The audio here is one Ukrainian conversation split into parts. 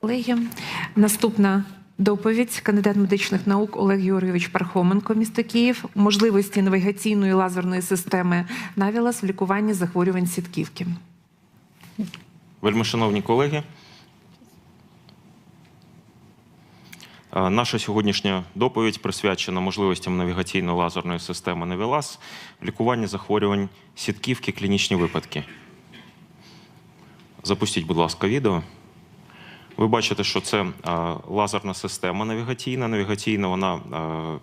Колеги, наступна доповідь кандидат медичних наук Олег Георгійович Пархоменко, місто Київ. Можливості навігаційної лазерної системи Навілас в лікуванні захворювань сітківки. Вельмишановні колеги, наша сьогоднішня доповідь присвячена можливостям навігаційної лазерної системи Навілас в лікуванні захворювань сітківки клінічні випадки. Запустіть, будь ласка, відео. Ви бачите, що це лазерна система навігаційна. Навігаційна вона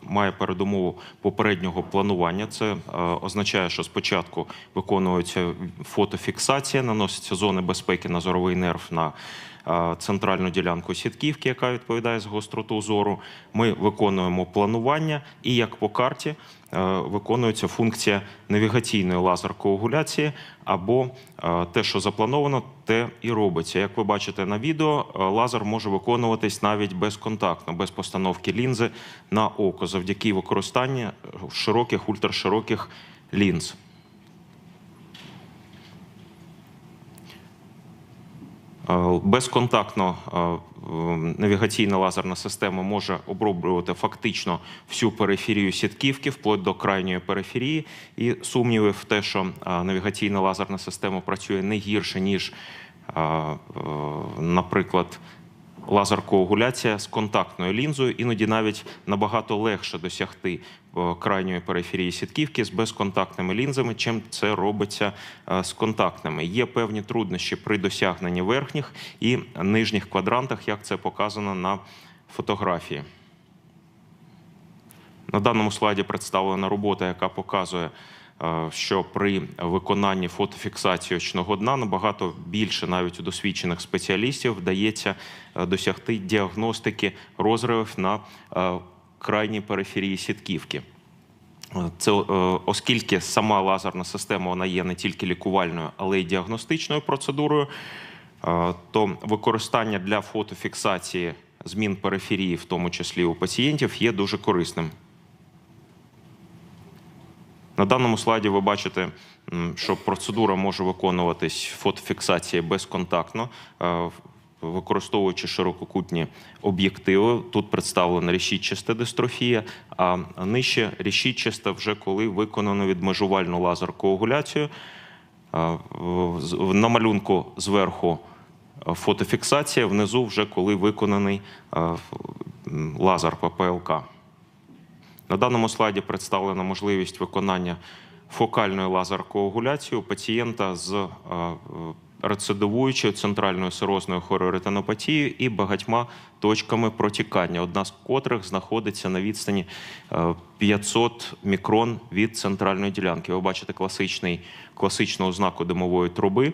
має передумову попереднього планування. Це означає, що спочатку виконується фотофіксація, наносяться зони безпеки на зоровий нерв на центральну ділянку сітківки, яка відповідає за гостроту зору. Ми виконуємо планування, і як по карті виконується функція навігаційної лазер-коагуляції, або е, те, що заплановано, те і робиться. Як ви бачите на відео, е, лазер може виконуватись навіть безконтактно, без постановки лінзи на око, завдяки використанню е, широких ультрашироких лінз. Безконтактно е, е, навігаційна лазерна система може оброблювати фактично всю периферію сітківки вплоть до крайньої периферії. І сумніви в те, що е, навігаційна лазерна система працює не гірше, ніж, е, е, наприклад, лазер-коагуляція з контактною лінзою, іноді навіть набагато легше досягти е, крайньої периферії сітківки з безконтактними лінзами, чим це робиться е, з контактними. Є певні труднощі при досягненні верхніх і нижніх квадрантах, як це показано на фотографії. На даному слайді представлена робота, яка показує, що при виконанні фотофіксації очного дна набагато більше навіть у досвідчених спеціалістів вдається е, досягти діагностики розривів на е, крайній периферії сітківки. Е, Це оскільки сама лазерна система вона є не тільки лікувальною, але й діагностичною процедурою, то використання для фотофіксації змін периферії, в тому числі у пацієнтів, є дуже корисним. На даному слайді ви бачите, що процедура може виконуватись фотофіксація безконтактно, е, використовуючи ширококутні об'єктиви. Тут представлена решітчаста дистрофія, а нижче решітчаста вже коли виконано відмежувальну лазер-коагуляцію. Е, в- з- в- На малюнку зверху е, фотофіксація, внизу вже коли виконаний е, лазер ППЛК. На даному слайді представлена можливість виконання фокальної лазер-коагуляції у пацієнта з е, е, рецидивуючою центральною сирозною хореоретинопатією і багатьма точками протікання, одна з котрих знаходиться на відстані е, 500 мікрон від центральної ділянки. Ви бачите класичний, класичну ознаку димової труби.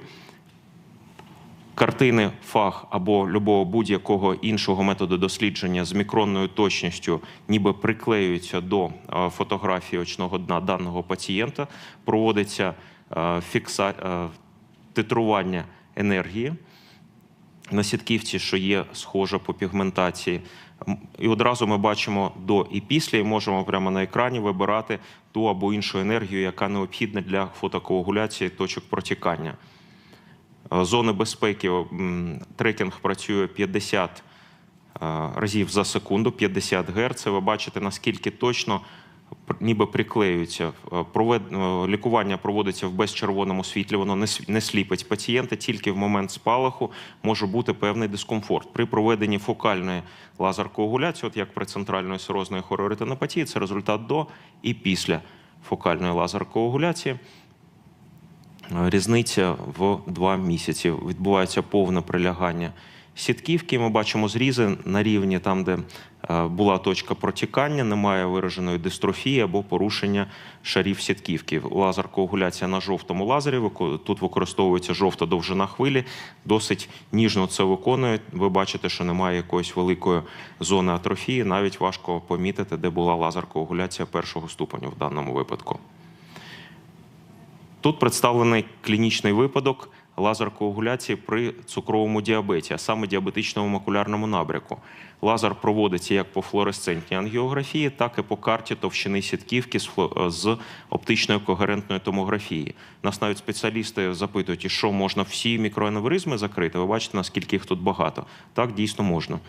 Картини фах або любого будь-якого іншого методу дослідження з мікронною точністю ніби приклеюються до е, фотографії очного дна даного пацієнта, проводиться е, фікса... е, титрування енергії на сітківці, що є схожа по пігментації. І одразу ми бачимо до і після, і можемо прямо на екрані вибирати ту або іншу енергію, яка необхідна для фотокоагуляції точок протікання. Е, Зони безпеки трекінг працює 50 е, разів за секунду, 50 Гц. Ви бачите, наскільки точно ніби приклеюється. Е, провед- Лікування проводиться в безчервоному світлі, воно не сліпить пацієнта, тільки в момент спалаху може бути певний дискомфорт. При проведенні фокальної лазер-коагуляції, от як при центральної сирозної хореоретинопатії, це результат до і після фокальної лазер-коагуляції. Різниця в два місяці. Відбувається повне прилягання сітківки. Ми бачимо зрізи на рівні там, де е, була точка протікання, немає вираженої дистрофії або порушення шарів сітківки. Лазер-коагуляція на жовтому лазері. Тут використовується жовта довжина хвилі. Досить ніжно це виконує. Ви бачите, що немає якоїсь великої зони атрофії. Навіть важко помітити, де була лазер-коагуляція першого ступеню в даному випадку. Тут представлений клінічний випадок лазер коагуляції при цукровому діабеті, а саме діабетичному макулярному набряку. Лазер проводиться як по флуоресцентній ангіографії, так і по карті товщини сітківки з, фло- з оптичної когерентної томографії. Нас навіть спеціалісти запитують, що можна всі мікроаневризми закрити. Ви бачите, наскільки їх тут багато. Так, дійсно можна.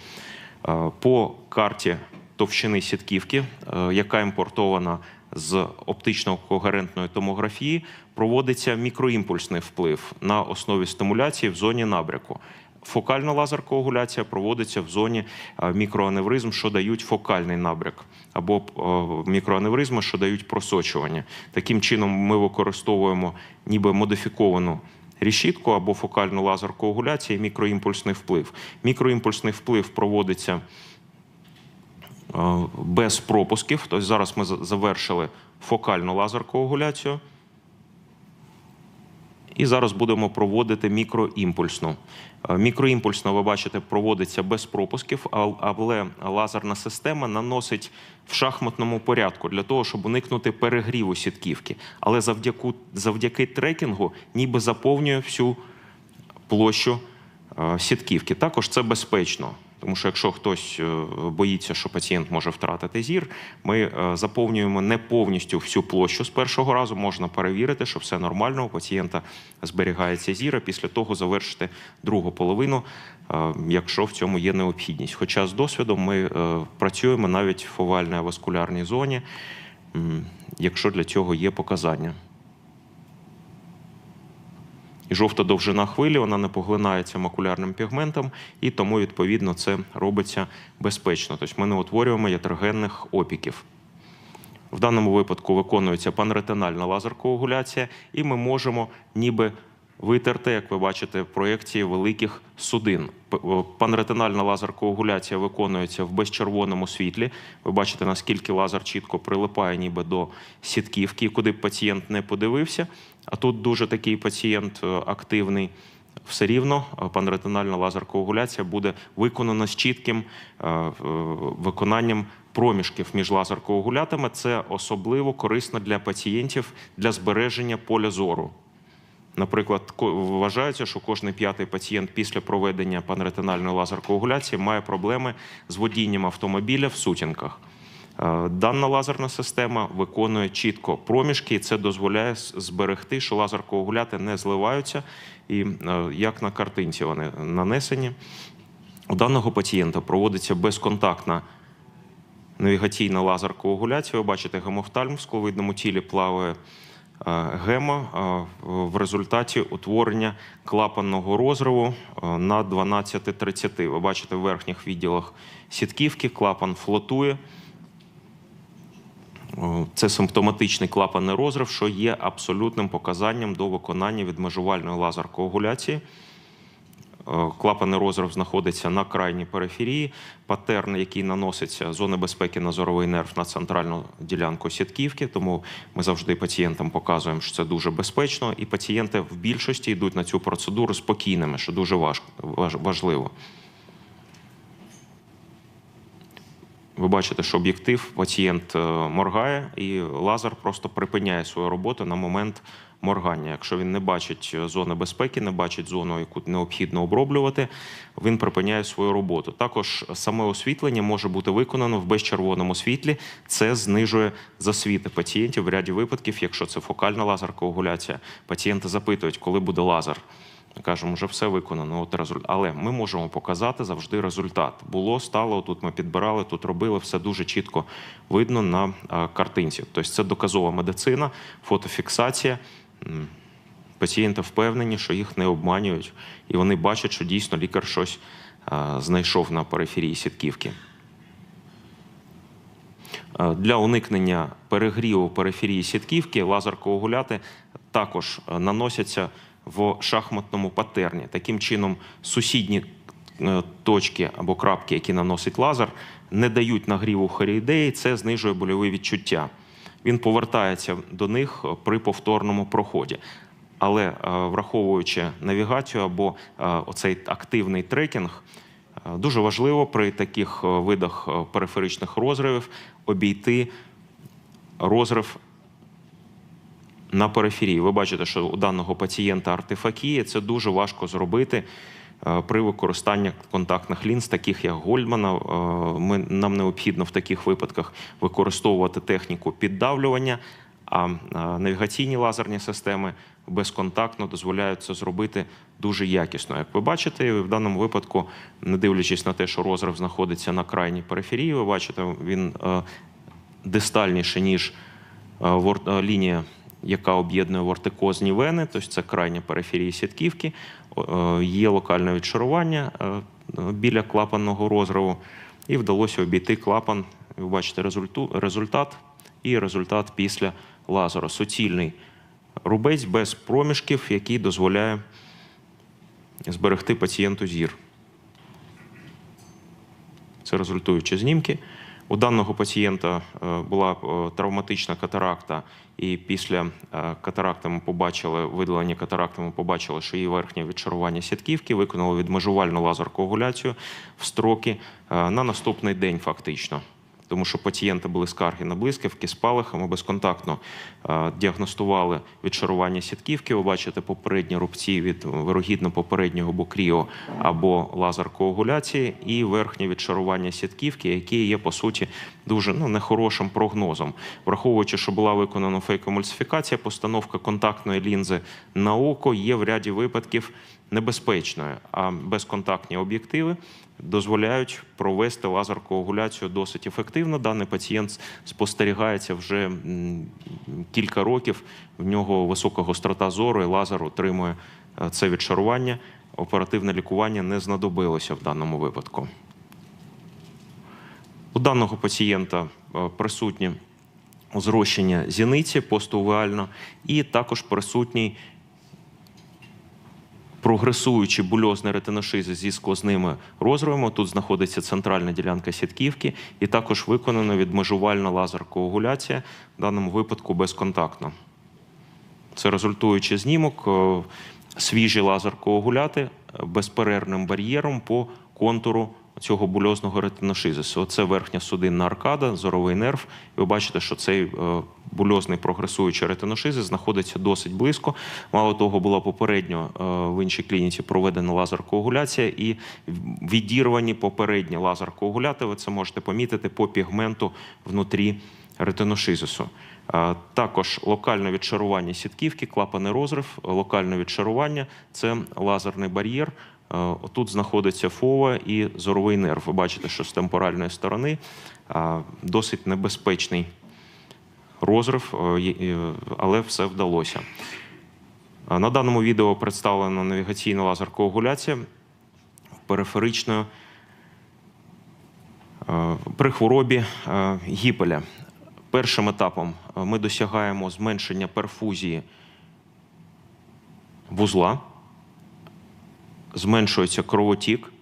Е, По карті товщини сітківки, е, яка імпортована з оптично-когерентної томографії, проводиться мікроімпульсний вплив на основі стимуляції в зоні набряку. Фокальна лазер-коагуляція проводиться в зоні е, мікроаневризм, що дають фокальний набряк, або е, мікроаневризми, що дають просочування. Таким чином, ми використовуємо ніби модифіковану рішітку або фокальну лазер-коагуляцію і мікроімпульсний вплив. Мікроімпульсний вплив проводиться без пропусків. Тобто зараз ми завершили фокальну лазер-коагуляцію. І зараз будемо проводити мікроімпульсну. Е, Мікроімпульсна, ви бачите, проводиться без пропусків, але лазерна система наносить в шахматному порядку для того, щоб уникнути перегріву сітківки. Але завдяки, завдяки трекінгу ніби заповнює всю площу е, сітківки. Також це безпечно. Тому що якщо хтось е, боїться, що пацієнт може втратити зір, ми е, заповнюємо не повністю всю площу з першого разу. Можна перевірити, що все нормально. У пацієнта зберігається зір, а після того завершити другу половину, е, якщо в цьому є необхідність. Хоча з досвідом ми працюємо навіть в овальній аваскулярній зоні, якщо для цього є показання. І жовта довжина хвилі вона не поглинається макулярним пігментом, і тому, відповідно, це робиться безпечно. Тобто ми не утворюємо ятрогенних опіків. В даному випадку виконується панретинальна лазер-коагуляція, і ми можемо ніби витерти, як ви бачите, в проєкції великих судин. Панретинальна лазер-коагуляція виконується в безчервоному світлі. Ви бачите, наскільки лазер чітко прилипає ніби до сітківки, куди б пацієнт не подивився. А тут дуже такий пацієнт е, активний. Все рівно е, панретинальна лазер-коагуляція буде виконана з чітким е, виконанням проміжків між лазер-коагулятами. Це особливо корисно для пацієнтів для збереження поля зору. Наприклад, вважається, що кожний п'ятий пацієнт після проведення панретинальної лазер-коагуляції має проблеми з водінням автомобіля в сутінках. Е, Дана лазерна система виконує чітко проміжки, і це дозволяє зберегти, що лазер-коагуляти не зливаються, і е, як на картинці вони нанесені. У даного пацієнта проводиться безконтактна навігаційна лазер-коагуляція. Ви бачите, гемофтальм в скловидному тілі плаває е, гемо е, в результаті утворення клапанного розриву на 12.30. Ви бачите в верхніх відділах сітківки, клапан флотує. О, Це симптоматичний клапанний розрив, що є абсолютним показанням до виконання відмежувальної лазер-коагуляції. Е, Клапанний розрив знаходиться на крайній периферії. Патерн, який наноситься зони безпеки на зоровий нерв на центральну ділянку сітківки. Тому ми завжди пацієнтам показуємо, що це дуже безпечно, і пацієнти в більшості йдуть на цю процедуру спокійними, що дуже важливо. Ви бачите, що об'єктив пацієнт е, моргає, і лазер просто припиняє свою роботу на момент моргання. Якщо він не бачить е, зони безпеки, не бачить зону, яку необхідно оброблювати, він припиняє свою роботу. Також саме освітлення може бути виконано в безчервоному світлі. Це знижує засвіти пацієнтів в ряді випадків, якщо це фокальна лазер-коагуляція. Пацієнти запитують, коли буде лазер. Кажемо, вже все виконано. От результат. Але ми можемо показати завжди результат. Було, стало, тут ми підбирали, тут робили, все дуже чітко видно на а, картинці. Тобто це доказова медицина, фотофіксація. Пацієнти впевнені, що їх не обманюють, і вони бачать, що дійсно лікар щось а, знайшов на периферії сітківки. Е, Для уникнення перегріву периферії сітківки лазер-коагуляти також е, наносяться в шахматному патерні. Таким чином, сусідні е, точки або крапки, які наносить лазер, не дають нагріву хоріїдеї, це знижує больові відчуття. Він повертається до них е, при повторному проході. Але е, враховуючи навігацію або оцей активний трекінг, Дуже важливо при таких видах периферичних розривів обійти розрив на периферії. Ви бачите, що у даного пацієнта артефакія це дуже важко зробити е, при використанні контактних лінз, таких як Гольдмана. Е, Ми, нам необхідно в таких випадках використовувати техніку піддавлювання, а е, навігаційні лазерні системи безконтактно дозволяють це зробити дуже якісно. Як ви бачите, в даному випадку, не дивлячись на те, що розрив знаходиться на крайній периферії, ви бачите, він дистальніше, ніж лінія, яка об'єднує вортикозні вени, тобто це крайня периферія сітківки. Е, Є локальне відшарування е, біля клапанного розриву, і вдалося обійти клапан. Ви бачите результат і результат після лазеру. Суцільний рубець без проміжків, який дозволяє зберегти пацієнту зір. Це результуючі знімки. У даного пацієнта е, була е, травматична катаракта, і після е, катаракти ми побачили видалення катаракти, ми побачили, що її верхнє відшарування сітківки виконали відмежувальну лазер-коагуляцію в строки на наступний день, фактично. Тому що пацієнти були скарги на блискавки, спалахи. Ми безконтактно е, діагностували відшарування сітківки. Ви бачите попередні рубці від вирогідно попереднього бокріо або лазер коагуляції, і верхнє відшарування сітківки, яке є по суті дуже ну, нехорошим прогнозом. Враховуючи, що була виконана фейкомульсифікація, постановка контактної лінзи на око є в ряді випадків небезпечною, а безконтактні об'єктиви дозволяють провести лазер-коагуляцію досить ефективно. Даний пацієнт спостерігається вже кілька років. В нього висока гострота зору, і лазер отримує е, це відшарування. Оперативне лікування не знадобилося в даному випадку. У даного пацієнта е, присутні зрощення зіниці постувеально і також присутній прогресуючий бульозний ретиношиз зі сквозними розривами. Тут знаходиться центральна ділянка сітківки, і також виконана відмежувальна лазер-коагуляція, в даному випадку безконтактно. Це результуючий знімок, е, свіжі лазер-коагуляти е, безперервним бар'єром по контуру цього бульозного ретиношизису. Оце верхня судинна аркада, зоровий нерв. І ви бачите, що цей е, бульозний прогресуючий ретиношизис знаходиться досить близько. Мало того, була попередньо е, в іншій клініці проведена лазер-коагуляція і відірвані попередні лазер-коагуляти. Ви це можете помітити по пігменту внутрі ретиношизису. Е, Також локальне відшарування сітківки, клапаний розрив, локальне відшарування це лазерний бар'єр. Е, Тут знаходиться фова і зоровий нерв. Ви бачите, що з темпоральної сторони досить небезпечний розрив, е, але все вдалося. Е, На даному відео представлена навігаційна лазер-коагуляція периферичною е, при хворобі гіпеля. Першим етапом ми досягаємо зменшення перфузії вузла, зменшується кровотік.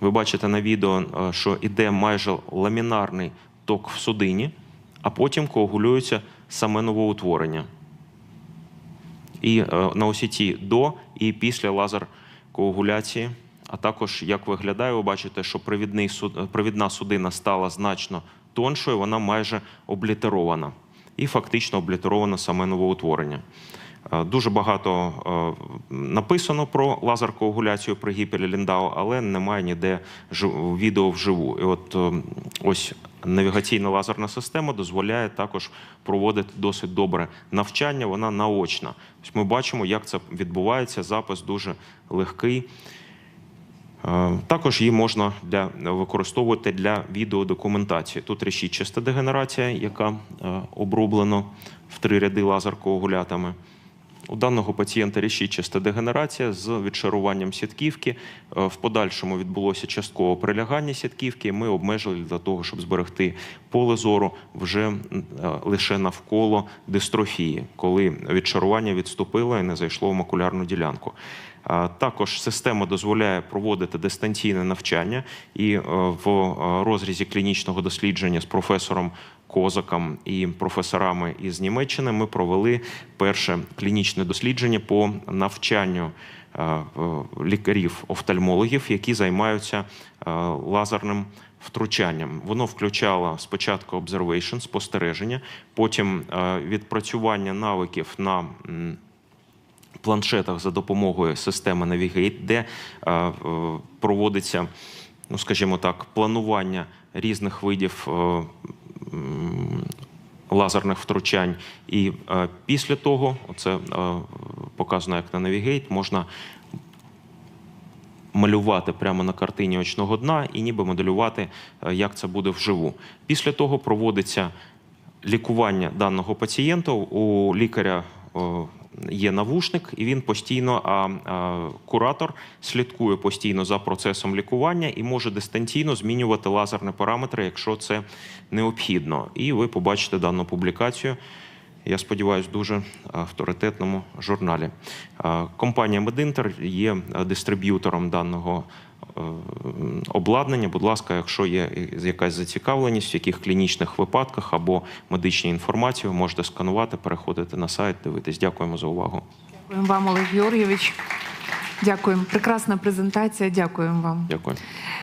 Ви бачите на відео, е, що іде майже ламінарний ток в судині, а потім коагулюється саме новоутворення. І е, на осіті до і після лазер коагуляції. А також, як виглядає, ви бачите, що е, провідна судина стала значно тоншою, вона майже облітерована. І фактично облітеровано саме новоутворення. Е, Дуже багато е, написано про лазер-коагуляцію при гіпелі Ліндау, але немає ніде відео вживу. І от е, ось навігаційна лазерна система дозволяє також проводити досить добре навчання. Вона наочна. Ось ми бачимо, як це відбувається. Запис дуже легкий. Також її можна для, використовувати для відеодокументації. Тут решітчаста дегенерація, яка обрублена в три ряди лазер-коагулятами. У даного пацієнта решітчаста дегенерація з відшаруванням сітківки. Е, В подальшому відбулося часткове прилягання сітківки. Ми обмежили для того, щоб зберегти поле зору вже е, лише навколо дистрофії, коли відшарування відступило і не зайшло в макулярну ділянку. Також система дозволяє проводити дистанційне навчання, і е, в е, розрізі клінічного дослідження з професором Козаком і професорами із Німеччини ми провели перше клінічне дослідження по навчанню е, лікарів-офтальмологів, які займаються е, лазерним втручанням. Воно включало спочатку observation, спостереження, потім е, відпрацювання навиків на планшетах за допомогою системи Navigate, де проводиться, ну скажімо так, планування різних видів. Лазерних втручань, і е, після того, це е, показано як на Navigate, можна малювати прямо на картині очного дна і ніби моделювати, е, як це буде вживу. Після того проводиться лікування даного пацієнта. У лікаря є навушник, і він постійно, а, а куратор слідкує постійно за процесом лікування і може дистанційно змінювати лазерні параметри, якщо це необхідно. І ви побачите дану публікацію. Я сподіваюся, дуже авторитетному журналі. Компанія Медінтер є дистриб'ютором даного обладнання. Будь ласка, якщо є якась зацікавленість, в яких клінічних випадках або медичній інформації, можете сканувати, переходити на сайт, дивитись. Дякуємо за увагу. Дякуємо вам, Олег Георгійович. Дякуємо. Прекрасна презентація. Дякуємо вам. Дякую.